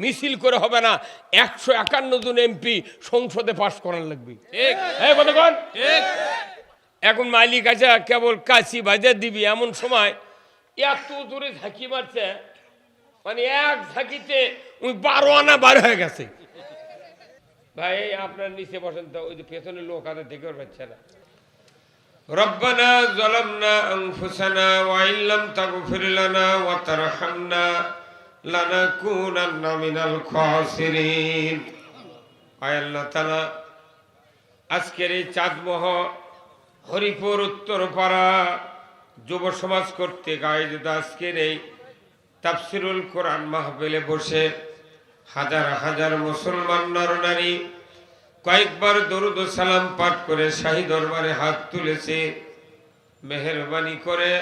মিছিল করে হবে না। একশো একান্ন জন এমপি সংসদে পাশ করার লাগবে। এখন মালিক আছে কেবল কাশি বাজার দিবি। এমন সময় এত দূরে ঝাঁকি মারছে মানে এক ঝাঁকিতে উনি বারো আনা বার হয়ে গেছে। ভাই আপনার নিচে বসেন তো ওই যে পেছনে লোক আছে দেখে পাচ্ছে না। রব্বানা জলামনা আনফুসানা ওয়া ইল্লাম তাগফির লানা আজকের এই চাঁদমহ হরিপুর উত্তরপাড়া যুব সমাজ করতে গায়ে আজকের এই তাফসিরুল কোরআন মাহফিলে বসে হাজার হাজার মুসলমান নরনারী কয়েকবার দরুদ সালাম পাঠ করে শাহী দরবারে হাত তুলেছে, মেহরবানি করে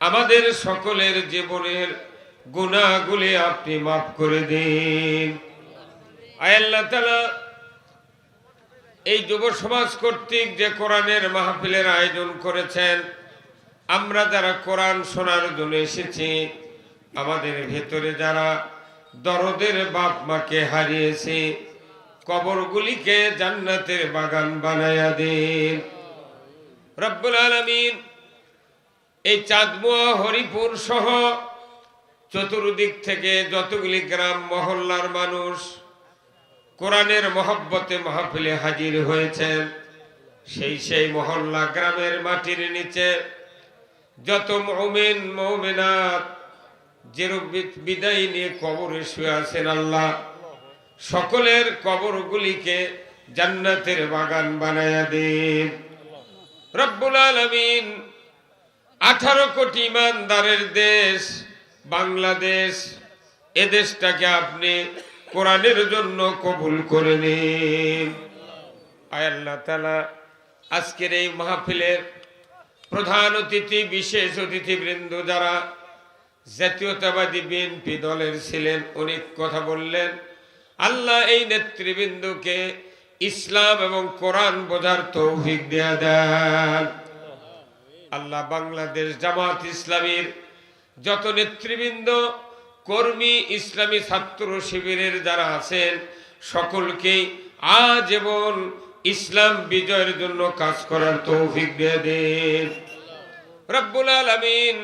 আমাদের সকলের জীবনের আপনি মাফ করে দিন। এই যুব সমাজ কর্তৃক যে কোরআনের মাহফিলের আয়োজন করেছেন, আমরা যারা কোরআন শোনার জন্য এসেছি, আমাদের ভেতরে যারা দরদের বাপ মাকে হারিয়েছে, কবরগুলিকে জান্নাতের বাগান বানায়া দিন। রব্বুল আলমিন, এই চাঁদমুয়া হরিপুর সহ চতুর্দিক থেকে যতগুলি গ্রাম, মহল্লার মানুষ কোরআনের মহব্বতে মাহফিলে হাজির হয়েছেন, সেই সেই মহল্লা গ্রামের মাটির নিচে যত মৌমেন, মৌমেনাত, যেরূপ বিদায় নিয়ে কবরে শুয়ে আছেন আল্লাহ, সকলের কবরগুলিকে জান্নাতের বাগান বানায়া দিন। রব্বুল আলমিন আঠারো কোটি ইমানদারের দেশ বাংলাদেশ এদেশটাকে আপনি কোরআনের জন্য কবুল করে নিন। আয় আল্লাহ তালা আজকের এই মাহফিলের প্রধান অতিথি, বিশেষ অতিথিবৃন্দ যারা জাতীয়তাবাদী বিএনপি দলের ছিলেন, অনেক কথা বললেন। আল্লাহ এই নেতৃবৃন্দকে ইসলাম এবং কোরআন বোঝার তৌফিক দেয়া দেন। আল্লাহ বাংলাদেশ জামাত ইসলামীর যত নেতৃবৃন্দ, কর্মী, ইসলামী ছাত্র শিবিরের যারা আছেন, সকলকেই আজীবন ইসলাম বিজয়ের জন্য কাজ করার তৌফিক দিয়ে দিন। রব্বুল আলমিন,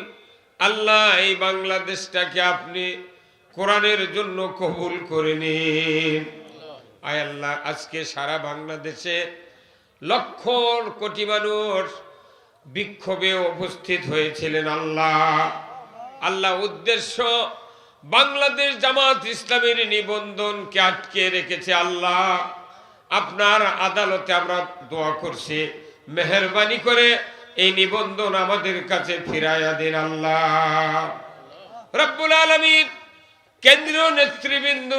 আল্লাহ এই বাংলাদেশটাকে আপনি কোরআনের জন্য কবুল করে নিন। আয় আল্লাহ, আজকে সারা বাংলাদেশে লক্ষ কোটি মানুষ বিক্ষোভে উপস্থিত হয়েছিলেন আল্লাহ। আল্লাহ উদ্দেশ্য বাংলাদেশ জামাত ইসলামের নিবন্ধনকে আটকে রেখেছে আল্লাহ। আপনার আদালতে আমরা দোয়া করছি, মেহরবানি করে এই নিবন্ধন আমাদের কাছে ফিরাইয়া দিন আল্লাহ। রব্বুল আলমিন কেন্দ্রীয় নেতৃবৃন্দ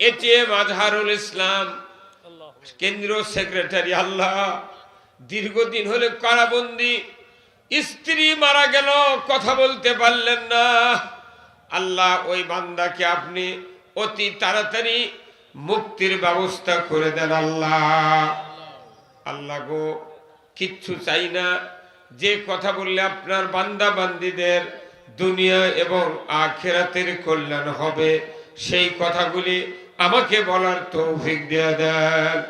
এটিএম আজহারুল ইসলাম, কেন্দ্রীয় সেক্রেটারি আল্লাহ, দীর্ঘদিন হলে কারাবন্দি স্ত্রী মারা গেল, কথা বলতে পারলেন না। আল্লাহ, ওই বান্দাকে আপনি অতি তাড়াতাড়ি মুক্তির ব্যবস্থা করে দেন আল্লাহ। আল্লাহ গো, কিচ্ছু চাই না। যে কথা বললে আপনার বান্দা বান্দিদের দুনিয়া এবং আখেরাতের কল্যাণ হবে, সেই কথাগুলি আমাকে বলার তৌফিক দিয়ে দেন।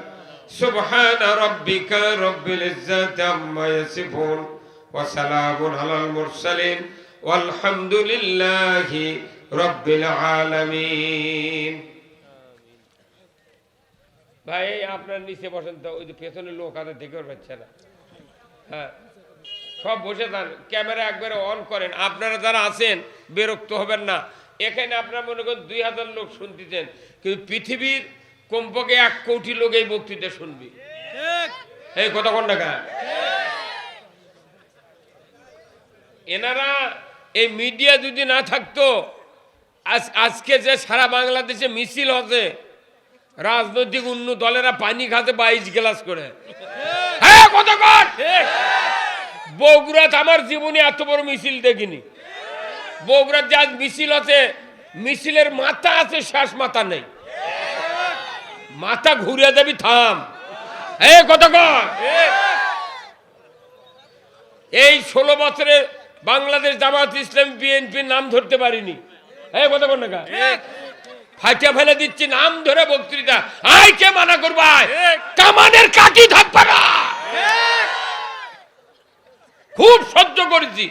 সুবহান রাব্বিকা রব্বিল ইজ্জাতি আম্মা ইয়াসিফুন। ওয়া সালামুন আলাল মুরসালিন ওয়ালহামদুলিল্লাহি রব্বিল আলামিন। ভাই আপনার নিচে বসেন তো ওই যে পেছনে লোক আছে দেখে পাচ্ছে না। হ্যাঁ সব বসে থান ক্যামেরা একবারে অন করেন। আপনারা যারা আছেন বিরক্ত হবেন না। এখানে আপনারা মনে করেন দুই হাজার লোক শুনতেছেন কিন্তু পৃথিবীর কমপক্ষে এক কোটি লোক এই বক্তৃতা শুনবি। এই কথা কোন টাকা এনারা এই মিডিয়া যদি না থাকতো, আজ, আজকে যে সারা বাংলাদেশে মিছিল হচ্ছে রাজনৈতিক অন্য দলেরা পানি খাতে বাইশ গ্লাস করে। হ্যাঁ বগুড়াত আমার জীবনে এত বড় মিছিল দেখিনি। বগুড়ার যে আজ মিছিল আছে মিছিলের মাথা আছে শেষ মাথা নেই। মাথা ঘুরিয়ে দেবি, থাম। এ এই ষোলো বছরে বাংলাদেশ জামাত ইসলাম বিএনপির নাম ধরতে পারিনি। কতক্ষণ না ফাটিয়া ফেলে দিচ্ছি নাম ধরে বক্তৃতা। আয় কে মানা করবা কামানের কাটি থাকবে না। খুব সহ্য করেছি।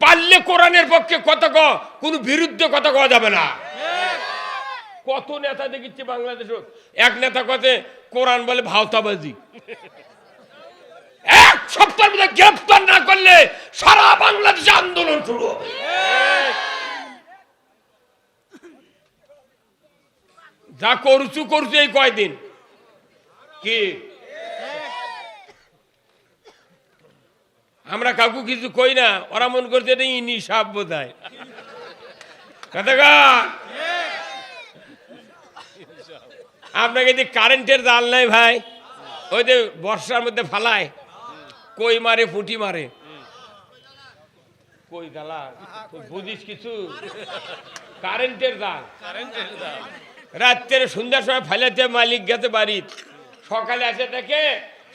পারলে কোরআনের পক্ষে কথা ক কোনো বিরুদ্ধে কথা কওয়া যাবে না। কত নেতা দেখিচ্ছি বাংলাদেশ এক নেতা কথে কোরআন বলে ভাওতাবাজি। সপ্তাহের মধ্যে গ্রেফতার না করলে সারা বাংলাদেশে আন্দোলন শুরু হবে। যা করছু করছু এই কয়দিন। কি? আমরা কাকু কিছু কই না, ওরা মন করছে এটা ইনি সাপ বোধ হয় আপনাকে যে কারেন্টের জাল নাই ভাই, ওই যে বর্ষার মধ্যে ফালায়। কই মারে ফুটি মারে? কই গালা বুঝিস কিছু? কারেন্টের জাল। রাত্রে সন্ধ্যার সময় ফেলেছে মালিক গেছে বাড়ি সকালে আসে দেখে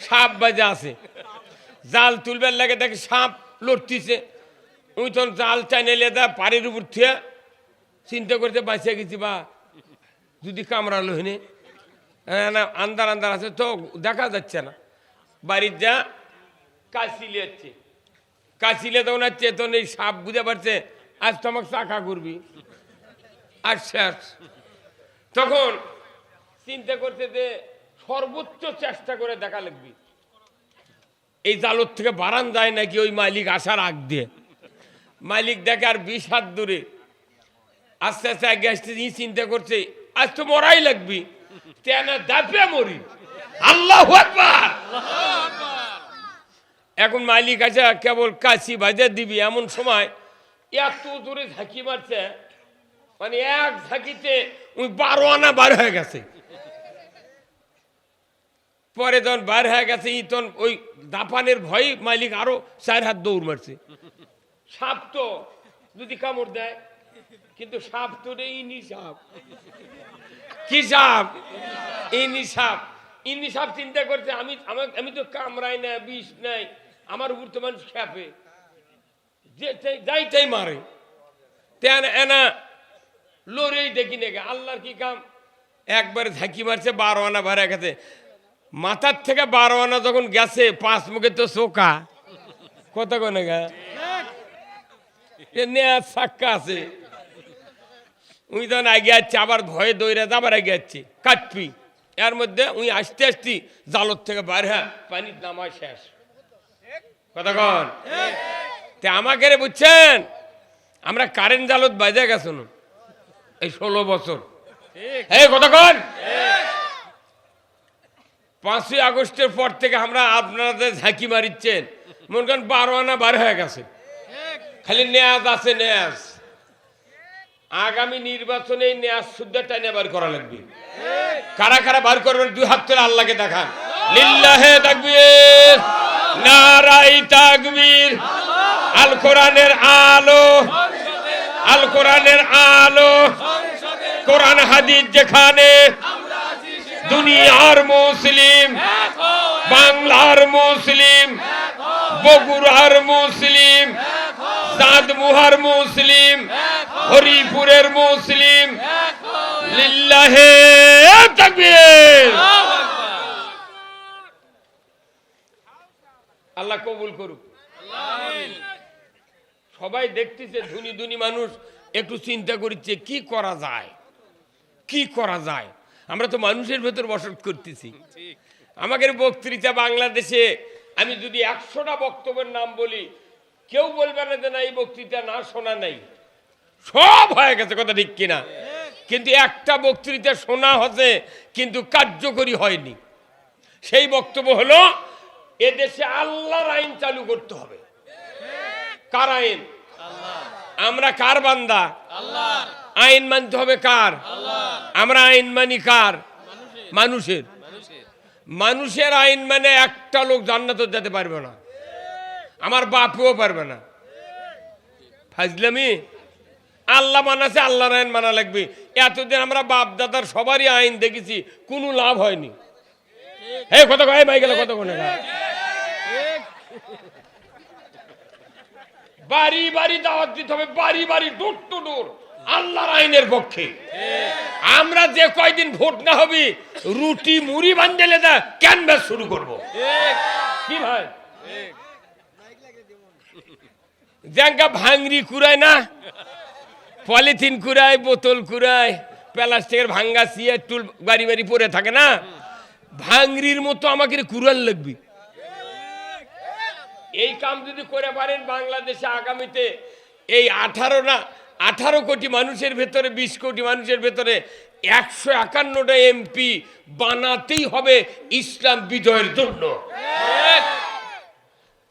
সাপ বাজে আছে। জাল তুলবার লাগে দেখে সাপ লড়তিছে। ওই তখন জাল টাইনে লেদা পাড়ির উপর থিয়া চিন্তা করতে বাঁচিয়ে গেছি বা। যদি কামড়ালো হেনে হ্যাঁ, না আন্দার আন্দার আছে তো দেখা যাচ্ছে না। বাড়ির যা কাশিলে যাচ্ছে কাশিলে তখন হচ্ছে তখন এই সাপ বুঝে পারছে আজ তো আমাকে চাকা করবি। আর শেষ। তখন চিন্তা করতে যে সর্বোচ্চ চেষ্টা করে দেখা লাগবি। এই জালত থেকে বারান যায় নাকি ওই মালিক আসার আগ দিয়ে। মালিক দেখে আর বিষ হাত দূরে। আস্তে আস্তে আগে আসতে ই চিন্তা করছে, আজ তো মরাই লাগবি। তেনা দাপে মরি। আল্লাহ আকবার! এখন মালিক আছে, কেবল কাশি বাজে দিবি, এমন সময় এত দূরে ঝাঁকি মারছে মানে এক ঝাঁকিতে ওই বারো আনা বার হয়ে গেছে। পরে তখন বার হয়ে গেছে ই তখন ওই দাপানের ভয় মালিক আরও চার হাত দৌড় মারছে। সাপ তো যদি কামড় দেয়, কিন্তু সাপ তো রে, ইনি সাপ। কি সাপ? ইনি সাপ। ইনি সাপ চিন্তা করছে, আমি আমি তো কামড়াই না বিষ নাই। আমার উপর তো মানুষ খেপে। যে তাই- যাই তাই মারে। তেন এনা, লড়েই দেখি নাকি আল্লাহর কি কাম? একবারে ঝাঁকি মারছে, বারো আনা ভাড়া গেছে। মাথার থেকে বারো আনা যখন গেছে, পাঁচ মুখে তো চোকা কত কোনে গা এ নেয়া সাক্কা আছে। উই তখন আগে যাচ্ছে আবার ভয়ে দৌড়ে আবার আগে যাচ্ছে কাটপি। এর মধ্যে উই আসতে আসতে জালত থেকে বার হ্যাঁ পানির নামা শেষ। কতক্ষণ তে আমাকে রে বুঝছেন? আমরা কারেন্ট জালত বাজে গেছো এই ষোলো বছর। এই কতক্ষণ পাঁচই আগস্টের পর থেকে আমরা আপনাদের ঝাঁকি মারিচ্ছেন। মনে করেন বারো আনা বার হয়ে গেছে। খালি নেয়াজ আছে নেয়াজ। আগামী নির্বাচনে এই নেয়াজ শুদ্ধ টাইনে বার করা লাগবে। কারা কারা বার করবেন দুই হাত তুলে আল্লাহকে দেখান। লিল্লাহে তাকবীর। নারাই তাকবীর। আল কোরআনের আলো, আল কোরআনের আলো। কোরআন হাদিস যেখানে দুনিয়ার মুসলিম, বাংলার মুসলিম, বগুড়ার মুসলিম, চাঁদমুহার মুসলিম, হরিপুরের মুসলিম, লিল্লাহে তাকবীর। আল্লাহ কবুল করুক। সবাই দেখতেছে ধনী ধুনি মানুষ একটু চিন্তা করছে কি করা যায়? কি করা যায়? আমরা তো মানুষের ভেতর বসত করতেছি। আমাদের বক্তৃতা বাংলাদেশে আমি যদি একশোটা বক্তব্যের নাম বলি কেউ বলবে না যে না এই বক্তৃতা না শোনা নাই। সব হয়ে গেছে কথা ঠিক কিনা? কিন্তু একটা বক্তৃতা শোনা হচ্ছে কিন্তু কার্যকরী হয়নি। সেই বক্তব্য হলো এদেশে আল্লাহর আইন চালু করতে হবে। কার আইন? আমরা কার বান্দা? আইন মানতে হবে কার? আমরা আইন মানি কার? মানুষের। মানুষের আইন মানে একটা লোক জান্নাত যেতে পারবে না। আমার বাপও পারবে না। ফাজলামি? আল্লাহ মানাছে আল্লাহর আইন মানা লাগবে। এতদিন আমরা বাপ দাদার সবারই আইন দেখেছি, কোনো লাভ হয়নি। হে, কত কয় মাই গেল কত কোনে বাড়ি বাড়ি দাওয়াত দিতে হবে, বাড়ি বাড়ি দূর টু দূর, আল্লাহর আইনের পক্ষে। আমরা যে কয়দিন ভোট না হবি, রুটি মুড়ি বান্ডেলে দা ক্যানভাস শুরু করব। কি ভাই? ভাঙরি কুড়ায় না? পলিথিন কুড়ায়, বোতল কুড়ায়, প্লাস্টিকের ভাঙ্গা সিয়ে টুল বাড়ি বাড়ি পরে থাকে না? ভাঙরির মতো আমাকে কুড়াল লাগবে। এই কাম যদি করে পারেন বাংলাদেশে আগামীতে এই আঠারো না, আঠারো কোটি মানুষের ভেতরে, বিশ কোটি মানুষের ভেতরে একশো একান্নটা এমপি বানাতেই হবে ইসলাম বিজয়ের জন্য।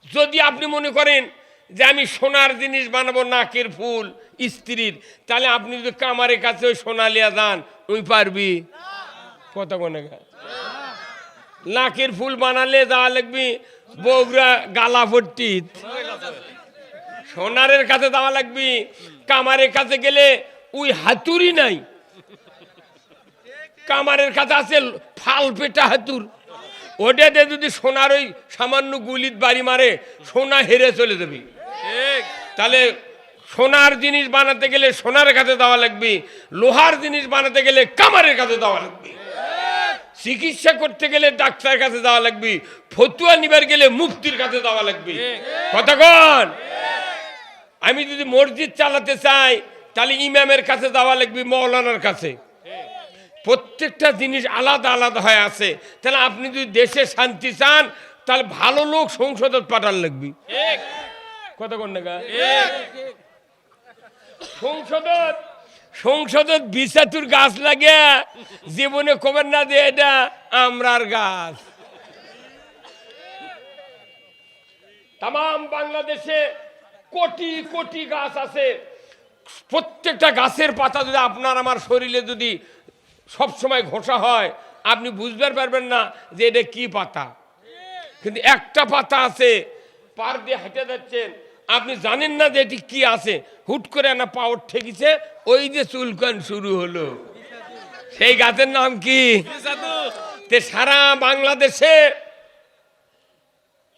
যদি আপনি মনে করেন যে আমি সোনার জিনিস বানাবো, নাকের ফুল, স্ত্রীর, তাহলে আপনি যদি কামারের কাছে ওই সোনা লিয়া যান ওই পারবি? কত কোনে নাকের ফুল বানালে যাওয়া লাগবে বগুড়া গালা ভর্তি সোনারের কাছে যাওয়া লাগবে কামারের কাছে গেলে ওই হাতুরি নাই। কামারের কাছে আছে ফাল পেটা হাতুর ওটাতে যদি সোনার ওই সামান্য গুলিত বাড়ি মারে সোনা হেরে চলে যাবি। তাহলে সোনার জিনিস বানাতে গেলে সোনার কাছে দেওয়া লাগবে লোহার জিনিস বানাতে গেলে কামারের কাছে দেওয়া লাগবে। চিকিৎসা করতে গেলে ডাক্তার কাছে যাওয়া লাগবে ফতুয়া নিবার গেলে মুক্তির কাছে যাওয়া লাগবে। কতক্ষণ আমি যদি মসজিদ চালাতে চাই তাহলে ইমামের কাছে যাওয়া লাগবে মৌলানার কাছে। প্রত্যেকটা জিনিস আলাদা আলাদা হয়ে আছে। তাহলে আপনি যদি দেশে শান্তি চান তাহলে ভালো লোক সংসদত পাঠান লাগবে। কতক্ষণ টাকা সংসদত সংসদত বিশাতুর গাছ লাগে জীবনে কবেন না যে এটা আমরার গাছ। তাম বাংলাদেশে কোটি কোটি গাছ আছে। প্রত্যেকটা গাছের পাতা যদি আপনার আমার শরীরে যদি সব সময় ঘষা হয়, আপনি বুঝতে পারবেন না যে এটা কি পাতা। কিন্তু একটা পাতা আছে, পার দিয়ে হেঁটে যাচ্ছেন আপনি জানেন না যে এটি কি আছে? হুট করে না পাওয়ার ঠেকিছে, ওই যে চুলকান শুরু হলো। সেই গাছের নাম কি? সারা বাংলাদেশে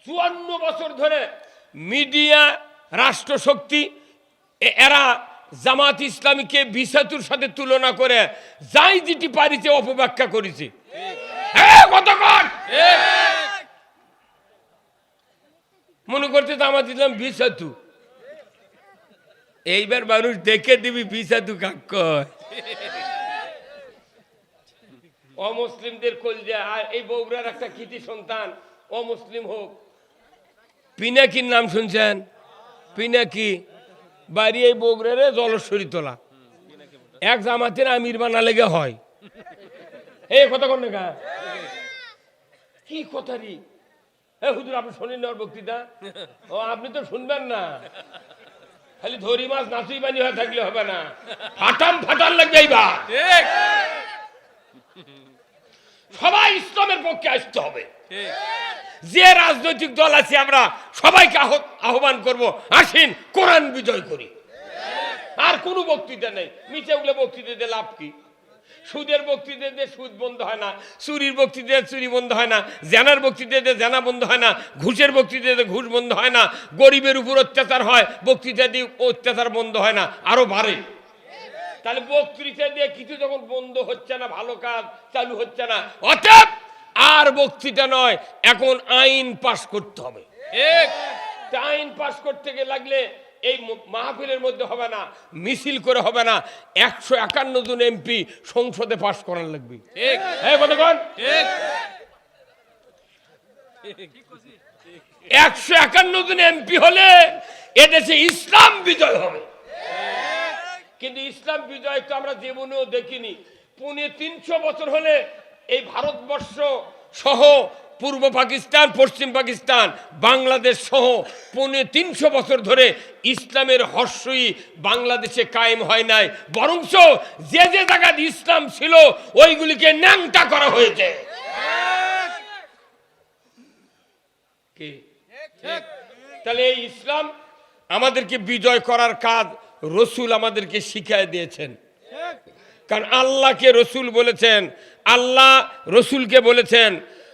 চুয়ান্ন বছর ধরে মিডিয়া, রাষ্ট্রশক্তি এরা জামাত ইসলামীকে বিষাতুর সাথে তুলনা করে যাই যেটি পারিছে অপব্যাখ্যা করেছে। কতক্ষণ? মনে করতে জামাত ইসলাম বিসাতু এইবার মানুষ দেখে দিবি বিসাতু কাক অমুসলিমদের কলজা আর এই বগুড়ার একটা কৃতি সন্তান, অমুসলিম হোক। পিনাকির নাম শুনছেন? পিনাকি। বাড়ি এই বগুড়ারে জলস্বরী তোলা। এক জামাতের আমির বানা লেগে হয়। এই কথা কোন কি কথা রি? হুজুর আপনি শোনেন না ওর বক্তৃতা? ও আপনি তো শুনবেন না। খালি ধরি মাছ নাচুই বানি হয়ে থাকলে হবে না। ফাটাম ফাটান লাগবে এইবার। সবাই ইসলামের পক্ষে আসতে হবে। যে রাজনৈতিক দল আছে আমরা সবাইকে আহ- আহ্বান করব আসেন কোরআন বিজয় করি। আর কোনো বক্তৃতা নেই। মিছে উগলে বক্তৃতা দিয়ে লাভ কি? সুদের বক্তৃতা দিয়ে সুদ বন্ধ হয় না চুরির বক্তৃতা দিয়ে চুরি বন্ধ হয় না জেনার বক্তৃতা দিয়ে জেনা বন্ধ হয় না ঘুষের বক্তৃতা দিয়ে ঘুষ বন্ধ হয় না গরিবের উপর অত্যাচার হয় বক্তৃতা দিয়ে অত্যাচার বন্ধ হয় না আরও বাড়ে। তাহলে বক্তৃতা দিয়ে কিছু যখন বন্ধ হচ্ছে না ভালো কাজ চালু হচ্ছে না অর্থাৎ আর বক্তৃতা নয় এখন আইন পাশ করতে হবে। আইন পাশ করতে গিয়ে লাগলে এই মাহফিলের মধ্যে হবে না মিছিল করে হবে না। একশো একান্ন জন এমপি সংসদে পাশ করার লাগবে। একশো একান্ন জন এমপি হলে এদেশে ইসলাম বিজয় হবে। কিন্তু ইসলাম বিজয় তো আমরা জীবনেও দেখিনি। পুনে তিনশো বছর হলে এই ভারতবর্ষ সহ পূর্ব পাকিস্তান, পশ্চিম পাকিস্তান, বাংলাদেশ সহ পুনে তিনশো বছর ধরে ইসলামের হর্ষই বাংলাদেশে কায়েম হয় নাই। বরঞ্চ যে যে জায়গায় ইসলাম ছিল, ওইগুলিকে ন্যাংটা করা হয়েছে। তাহলে এই ইসলাম আমাদেরকে বিজয় করার কাজ রসুল আমাদেরকে শিখায় দিয়েছেন। কারণ আল্লাহকে রসুল বলেছেন, আল্লাহ রসুলকে বলেছেন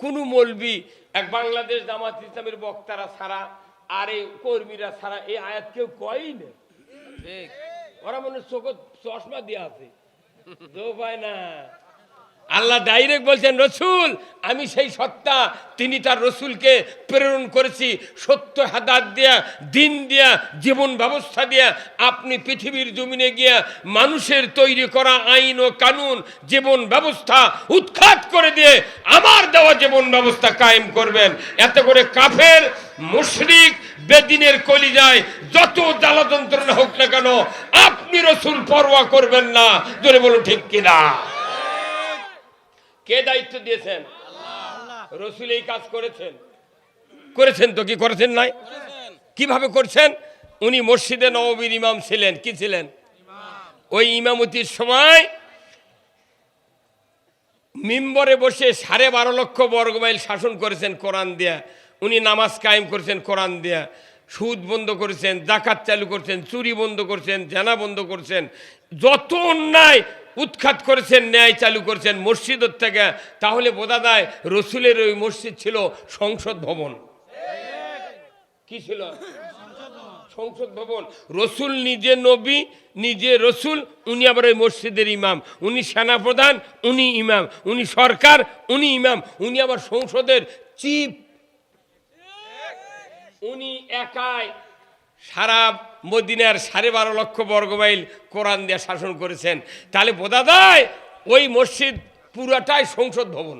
কোনো মলবি এক বাংলাদেশ জামাত ইসলামের বক্তারা ছাড়া আর এই কর্মীরা ছাড়া এই আয়াত কেউ কয়ই না ওরা মনে হয় চোখ চশমা দিয়ে আছে। পায় না। আল্লাহ ডাইরেক্ট বলছেন, রসুল, আমি সেই সত্তা, তিনি তার রসুলকে প্রেরণ করেছি। সত্য হাদাত দিয়া, দিন দিয়া, জীবন ব্যবস্থা দিয়া, আপনি পৃথিবীর জমিনে গিয়া মানুষের তৈরি করা আইন ও কানুন, জীবন ব্যবস্থা উৎখাত করে দিয়ে আমার দেওয়া জীবন ব্যবস্থা কায়েম করবেন। এতে করে কাফের, মুশরিক, বেদিনের কলিজায় যত জ্বালা যন্ত্রণা হোক না কেন, আপনি রসুল পরোয়া করবেন না। জোরে বলুন, ঠিক কিনা? কে দায়িত্ব দিয়েছেন? রসুল এই কাজ করেছেন। করেছেন তো কি করেছেন নাই? কীভাবে করছেন? উনি মসজিদে নববীর ইমাম ছিলেন। কি ছিলেন? ওই ইমামতির সময় মিম্বরে বসে সাড়ে বারো লক্ষ বর্গমাইল শাসন করেছেন কোরআন দিয়া। উনি নামাজ কায়েম করেছেন কোরআন দিয়া। সুদ বন্ধ করেছেন, জাকাত চালু করছেন, চুরি বন্ধ করছেন, জানা বন্ধ করছেন। যত অন্যায় উৎখাত করেছেন, ন্যায় চালু করেছেন মসজিদের থেকে, তাহলে বোঝা যায় রসুলের ওই মসজিদ ছিল সংসদ ভবন। কি ছিল? সংসদ ভবন। রসুল নিজে নবী, নিজে রসুল, উনি আবার ওই মসজিদের ইমাম। উনি সেনাপ্রধান, উনি ইমাম। উনি সরকার, উনি ইমাম। উনি আবার সংসদের চিফ। উনি একাই সারা মদিনার সাড়ে বারো লক্ষ বর্গমাইল কোরআন দিয়ে শাসন করেছেন। তাহলে যায় ওই মসজিদ পুরাটাই সংসদ ভবন।